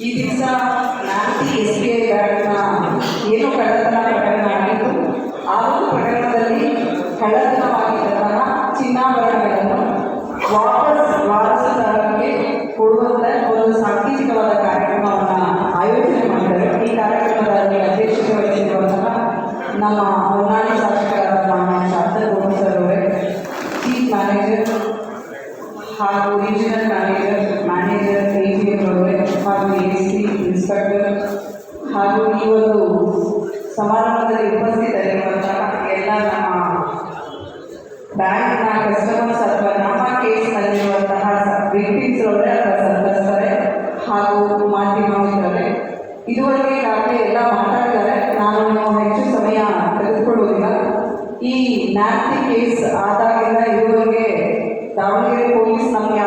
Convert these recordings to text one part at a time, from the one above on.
ಈ ದಿವಸ ನಾಲ್ಕು ಎಸ್ ಬಿ ಐ ಬ್ಯಾಂಕ್ನ ಏನು ಕಳ್ಳತನ ಪ್ರಕರಣ ಆಗಿದ್ದು ಆ ಒಂದು ಪ್ರಕರಣದಲ್ಲಿ ಕಳ್ಳತನವಾಗಿದ್ದಂತಹ ಚಿನ್ನಾಭರಣಗಳನ್ನು ವಾಪಸ್ ವಾರಸುದಾರರಿಗೆ ಕೊಡುವಂತ ಒಂದು ಸಾಂಕೇತಿಕವಾದ ಕಾರ್ಯಕ್ರಮವನ್ನು ಆಯೋಜನೆ ಮಾಡಿದರು ಈ ಕಾರ್ಯಕ್ರಮದಲ್ಲಿ ಅಧ್ಯಕ್ಷತೆ ವಹಿಸಿರುವಂತಹ ನಮ್ಮ ಹೊನ್ನಾಳಿ ಶಾಸಕರಾದ ಶಾಸಕ ಗೋಪಾಲ್ ಅವರೇ ಚೀಫ್ ಮ್ಯಾನೇಜರ್ ಹಾಗೂ ರೀಜನಲ್ ಮ್ಯಾನೇಜರ್ ಈ ಒಂದು ಸಮಾರಂಭದಲ್ಲಿ ಉಪಸ್ಥಿತರಿರುವಂಥ ಎಲ್ಲ ನಮ್ಮ ಬ್ಯಾಂಕ್ನ ಕಸ್ಟಮರ್ಸ್ ಅಥವಾ ನಮ್ಮ ಕೇಸ್ನಲ್ಲಿರುವಂತಹ ವ್ಯಕ್ತಿಗಳವರೇ ಅಥವಾ ಸಂತ್ರಸ್ತರೇ ಹಾಗೂ ಮಾಧ್ಯಮಗಳೇ ಇದುವರೆಗೆ ಈಗಾಗಲೇ ಎಲ್ಲ ಮಾತಾಡ್ತಾರೆ, ನಾನು ನಾವು ಹೆಚ್ಚು ಸಮಯ ತೆಗೆದುಕೊಳ್ಳುವುದಿಲ್ಲ. ಈ ನ್ಯಾಪ್ತಿ ಕೇಸ್ ಆದಾಗಿಂದ ಇದುವರೆಗೆ ದಾವಣಗೆರೆ ಪೊಲೀಸ್ ನಮಗೆ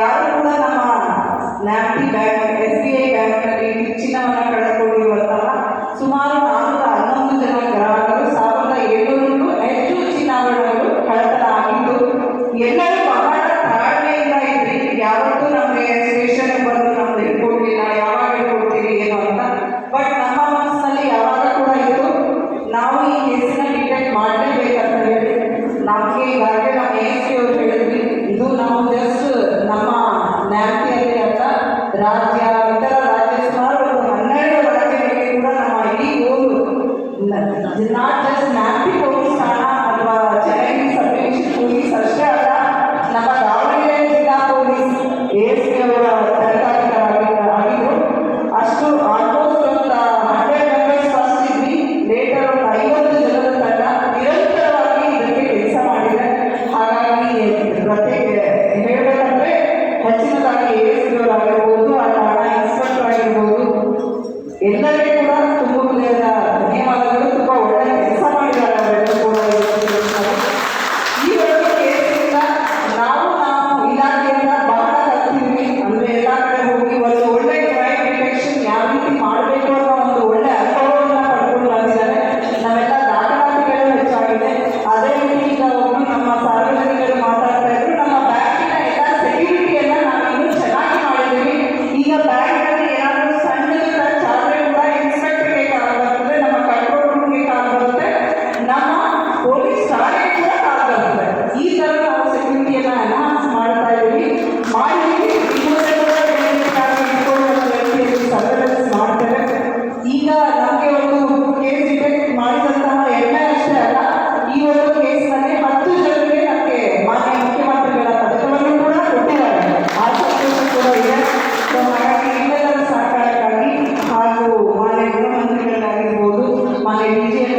ಯಾರು ಕೂಡ ನಮ್ಮ ನ್ಯಾಪ್ಟಿ ಬ್ಯಾಂಕ್ ಎಸ್ ಬಿ ಐ ಬ್ಯಾಂಕ್ನಲ್ಲಿ ಹೆಚ್ಚಿನವನ್ನ ಕಳೆದುಕೊಂಡಿರುವಂತಹ ಸುಮಾರು ನಾಲ್ಕು ಹನ್ನೊಂದು ಜನ ಗ್ರಾಹಕರು ಸಾವಿರದ ಏಳುನೂರು ಹೆಚ್ಚು ಚಿನ್ನಾಭರಣಗಳು ಕಳೆತನ ಆಗಿದ್ದು ಎಲ್ಲರೂ Debe haber immediately